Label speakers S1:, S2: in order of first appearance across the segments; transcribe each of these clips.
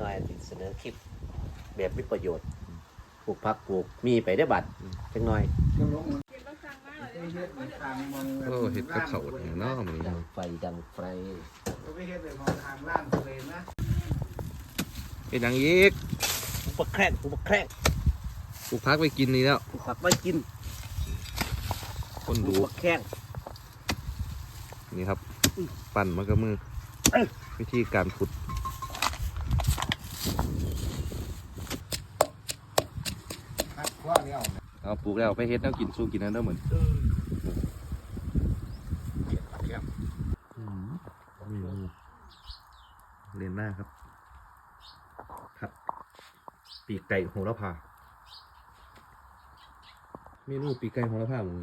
S1: หน่อยเสนอคลิป แบบมีประโยชน์ปลูกผักปลูกมีไปได้บัตรจังหน่อย
S2: โอ้เห็ดกับเขาเนี่ยเนาะมัน
S1: ดังไฟดังไฟ
S3: ไม่เห็นเลยของทางล่างทะเลนะ
S2: เห็ดหยังอีก
S1: ปลูกผักแคร่งปลูกผักแคร่ง
S2: ปลูกพักไปกินนี่แล้ว
S1: ปลูกผักไว้กิน
S2: คน
S1: ปลู
S2: ดู
S1: กผักแคร่ง
S2: นี่ครับ ปั่นมากระมือ
S1: เอ้ย
S2: วิธีการขุด
S3: หักข้อเดียว
S2: เอาปลูกแล้วไปเฮ็ดแล้วกินสู้กินนั่นเด้อเหมือนเรียนหน้าครับครับปีกไก่โหระพาเมนูปีกไก่โหระพามึง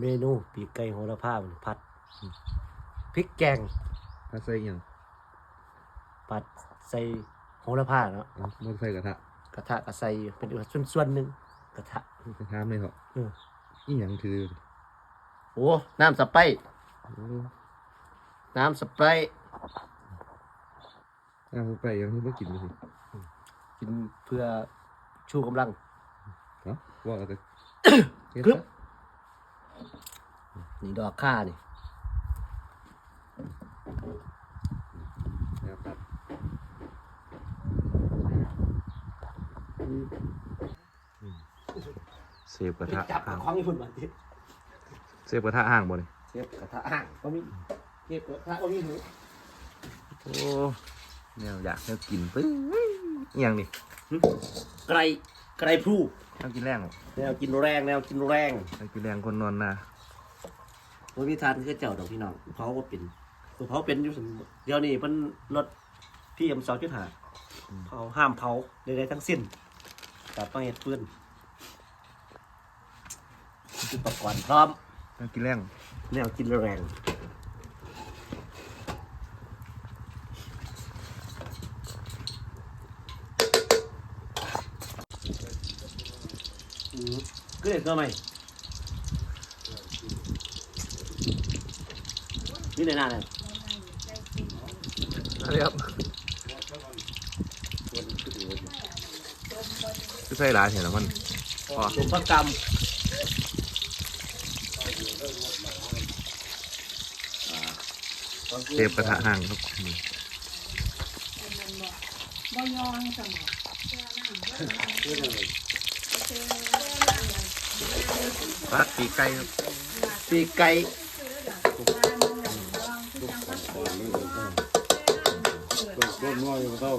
S1: เมนูปีกไก่โหระพามันผัดพริกแกง
S2: ถ้าใส่อิหยัง
S1: ผัดใส่ โหระพาเนาะ
S2: เอามันใส่กระทะ
S1: กระทะก็ใส่เป็นส่วนๆหนึ่งกระทะ
S2: กระทะเลยเหรอ
S1: เออ
S2: อีหยังถือ
S1: โอ้น้ำสไปร์
S2: โอ้
S1: น้ำสไปร์
S2: เอาไปยังที่ไม่กินเลยสิ
S1: กินเพื่อชูกำลัง
S2: เนาะว่าเอาแต่ เฮ็ด
S1: กรึ๊บ
S2: ซะ
S1: นี่ดอกข้านี่
S2: แล้วครับ เซฟกระทะ
S1: จับ
S2: ห่าง
S1: ของญี่ปุ่นมาดิ
S2: เซฟกระทะห่างบ่เลย
S1: เทียบกระทะห่างก็มีเทียบกระทะก็มีหู
S2: โอ้เนี่ยอยากให้กินปึ้งอหย่างนี่
S1: ไกรไกรพลู
S2: ต้องกินแรงเหรอ
S1: แนวกินแรงแนวกินแรง
S2: ต้องกินแรงคนนอนนา
S1: วันพิธานคือเจ้าดอกพี่น้องเผาก็เป็นเผาเป็นอยู่สมเดี๋ยวนี้เพิ่นลดพี่ยมสองจุดห้าเผาห้ามเผาใดๆทั้งสิ้น ตัดต้องเห็ดปืนอุปกรณ์พร้อม
S2: ต้องกินแรง
S1: แนวกินแรงอืมก็เด็ดก็ไหมนี่ในหน้าเลย
S2: อะไรครับคือใส่หลายเห็นแล้วมันพอ
S1: สมประกรรม
S2: เซฟกระทะห่างครับนี่
S4: บ่ยองสมอง
S2: ปักปีกไก่ครับ
S1: ปีกไก่
S3: ต้นน้อยก็ต้อง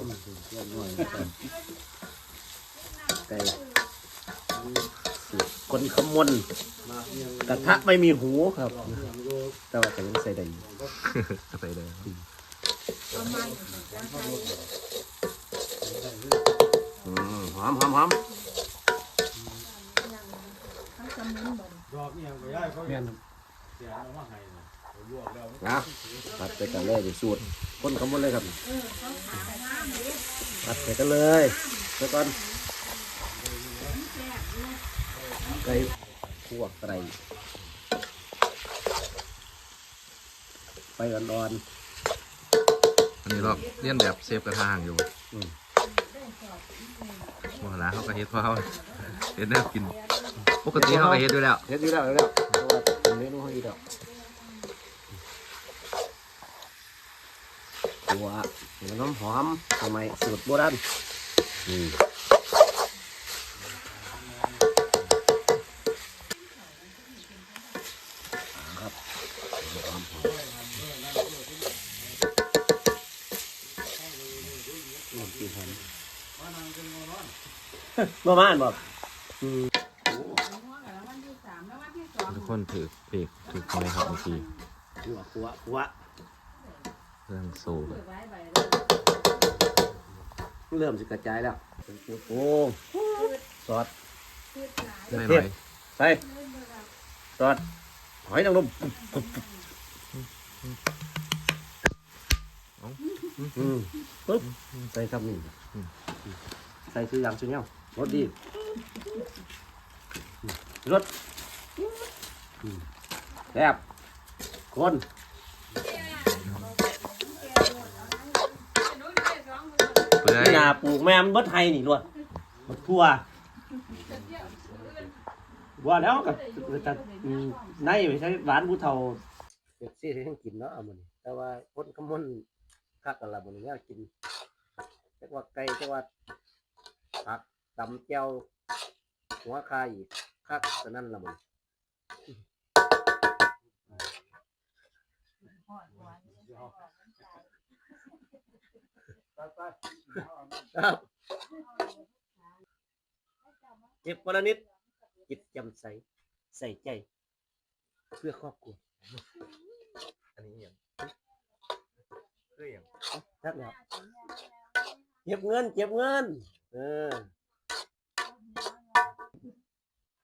S1: ไก่สูตรคนขมนกระทะไม่มีหูครับ แต่ว่าแต่ยังใส่ได้อยู่
S2: ใส่เลย
S1: อืมหอมหอมหอม
S3: ดอกเนี่ยก็ได้เขา
S1: เมียน
S3: เสียเอามาให้นะลวกแล้ว
S1: นะผัดไปกันเลยดิสูตรคนขมนเลยครับผัดไปกันเลยเดี๋ยวก่อน ไก่ขั่วไก่ไปอ่อน
S2: อันนี้เราเลียนแบบเซฟกระทะห่างอยู่
S1: อืม
S2: ว่าละเขาก็เฮ็ดเพราะเขาเฮ็ดได้กิน ปกติเขาก็เฮ็ดด้วยแล้ว
S1: ๆเฮ็ดดีแล้วเฮ็ดดีแล้วเพราะว่าเป็นเมนูให้ดีแล้วขั่วให้มันหอมๆทำไมสูตรโบราณนี่ บ่มาอ่านบอก
S2: ทุกคนถือปีกถือคอยครับบางที
S1: หัวหัวหัว
S2: เรื่องโซ่
S1: เริ่มสิกระจายแล้วโอ้ซอส
S2: ได้หน่อย
S1: ใส่ซอสหอยนางรมอืมปึ๊บใส่คำนี้ใส่ซื้ออยางซื้อเนี้ย รสดีรสอืมแซ่บคน
S2: เปิดได้
S1: ไม่นาปลูกแม่มันเบิดไทยนี่ล้วนบักทั่วว่าแล้วกับแต่ อืมในไม่ใช่หวานผู้เฒ่าเด็กซี่ที่ให้กินเนาะเอามันแต่ว่าคนขมนคักกันละมันเนี่ยกินจักว่าไก่จักว่าผักตำแก้วหัวคาอีกคักแต่นั่นละมันครับเจ็บวันละนิดจิตแจำใส ใส่ใจ เพื่อครอบครัว
S2: อันนี้อย่างคืออย่าง
S1: ทักแล้วเก็บเงิน เก็บเงิน เออ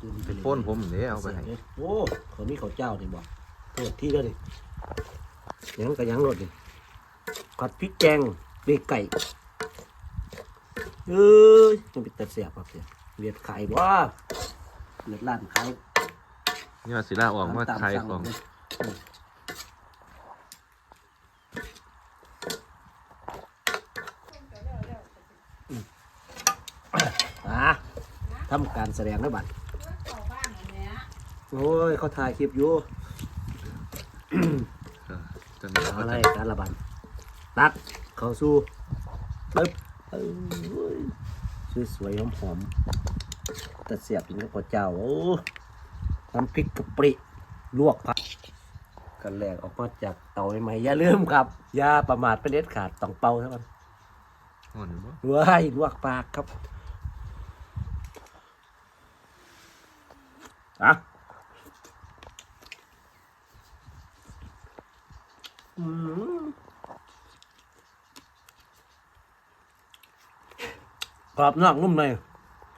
S1: กินไปเลย
S2: โป้นผมเดี๋ยวเอาไปให้
S1: โอ้เขามีข้าวเจ้านี่บอกโทษที่แล้วดิยังกับยังรถดิกัดพริกแกงเบกไก่เอ้ยมันเป็นแต่เสียบครับเสียเลียดไข่บ่เลียดร้านขาย
S2: นี่ว่าศิลาออกมา
S1: ตม
S2: ขาย
S1: สั่
S2: ของ
S1: เลยอืมอะทำการแสดงแล้วบัด
S4: เข้าบ้านอันเนี้ย
S1: โอ้ยเขาถ่ายคลิปอยู่
S2: เออจนเขา
S1: อะไร
S2: จะ
S1: การระบาดตักเข้าสู้ปึ๊บเอ้ยสวยๆหอมๆแต่เสียบกินกับข้าวเจ้าโอ้น้ำพริกกะปิลวกผักกันแหลกออกมาจากเตาใหม่ๆอย่าลืมครับอย่าประมาทเป็นเด็ดขาดต้องเป่าเท่านั้น
S2: อ่อนบ่
S1: เว้ยลวกปากครับอะอืม กรอบนอกนุ่มใน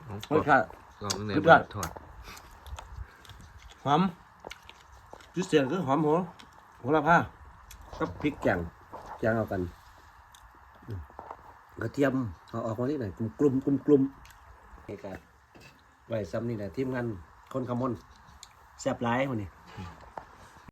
S2: เอา
S1: รสชาติ
S2: ลองเนี่ย
S1: สุดยอด
S2: ทอด
S1: หอมพิเศษคือหอมหัวหัวละผ้ากับพริกแกงแกงเอากันอืมกระเทียมเอาออกมาที่ไหนกลุ่มกลุ่มกลุ่มกลุ่มนี่ครับไว้ซ้ำนี่แหละทีมงานคนขมนแซ่บหลายคนนี้